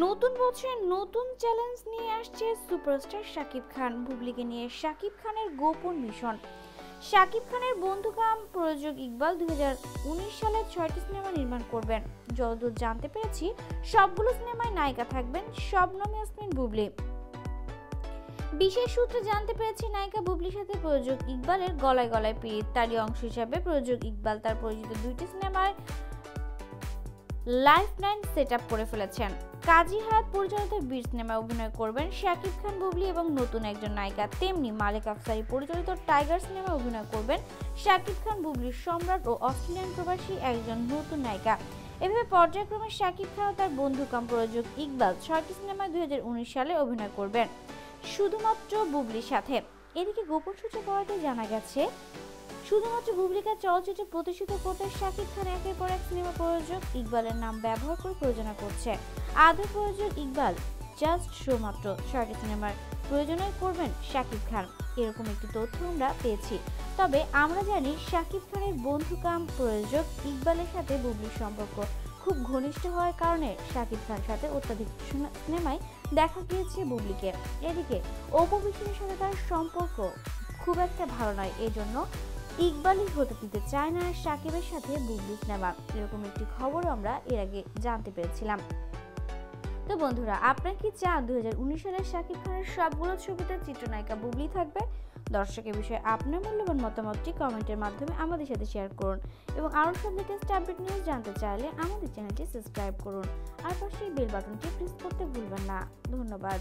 নতুন বছরে নতুন চ্যালেঞ্জ নিয়ে আসছে সুপারস্টার শাকিব খান। বুবলিকে নিয়ে শাকিব খানের গোপন মিশন। শাকিব খানের বন্ধু কাম প্রযোজক ইকবাল দুই হাজার উনিশ সালে ছয়টি সিনেমা নির্মাণ করবেন। যতদূর জানতে পেরেছি, সবগুলো সিনেমায় নায়িকা থাকবেন শবনম ইয়াসমিন বুবলি। বিশেষ সূত্রে জানতে পেরেছি, নায়িকা বুবলির সাথে প্রযোজক ইকবালের গলায় গলায় পীড়িত। তারই অংশ হিসাবে প্রযোজক ইকবাল তার পরিচিত দুইটি সিনেমায় লাইফ লাইন সেট করে ফেলেছেন। কাজী হায়াত পরিচালিত বীর সিনেমায় অভিনয় করবেন শাকিব খান বুবলি এবং নতুন একজন নায়িকা। তেমনি মালিক আফসারি পরিচালিত টাইগার সিনেমায় অভিনয় করবেন শাকিব খান বুবলির সম্রাট ও অস্ট্রেলিয়ান প্রবাসী একজন নতুন নায়িকা। এভাবে পর্যায়ক্রমে শাকিব খান ও তার বন্ধু কাম প্রযোজক ইকবাল ছয়টি সিনেমায় দুই হাজার উনিশ সালে অভিনয় করবেন। শুধুমাত্র বুবলির সাথে। এদিকে গোপন সূত্রে পাওয়াতে জানা গেছে শুধুমাত্র বুবলিকা চলচ্চিত্রে প্রতিষ্ঠিত করতে শাকিব খান একের পর এক সিনেমা প্রযোজক ইকবালের নাম ব্যবহার করে প্রযোজনা করছে। আদৌ প্রযোজক ইকবাল, জাস্ট শো মাত্র ছয়টি সিনেমার প্রয়োজনে করবেন শাকিব খান। এরকম একটি তথ্য আমরা পেয়েছি। তবে আমরা জানি শাকিব খানের বন্ধু কাম প্রযোজক ইকবালের সাথে বুবলির সম্পর্ক খুব ঘনিষ্ঠ হওয়ার কারণে শাকিব খানের সাথে অত্যাধিক সিনেমায় দেখা গিয়েছে বুবলিকে। এদিকে, অপু বিশ্বাসের সাথে তার সম্পর্ক খুব একটা ভালো নয় এই জন্য ইকবালই হতে দিতে চায় না সাকিবের সাথে বুবলি সিনেমা। এরকম একটি খবরও আমরা এর আগে জানতে পেরেছিলাম। তো বন্ধুরা, আপনার কি চান দু হাজার উনিশ সালের শাকিব খানের সবগুলো ছবিতে চিত্রনায়িকা বুবলি থাকবে? দর্শকের বিষয়ে আপনার মূল্যবান মতামতটি কমেন্টের মাধ্যমে আমাদের সাথে শেয়ার করুন এবং আরও সব লেটেস্ট আপডেট নিউজ জানতে চাইলে আমাদের চ্যানেলটি সাবস্ক্রাইব করুন। আর পাশে বেল বাটনটি প্রেস করতে ভুলবেন না। ধন্যবাদ।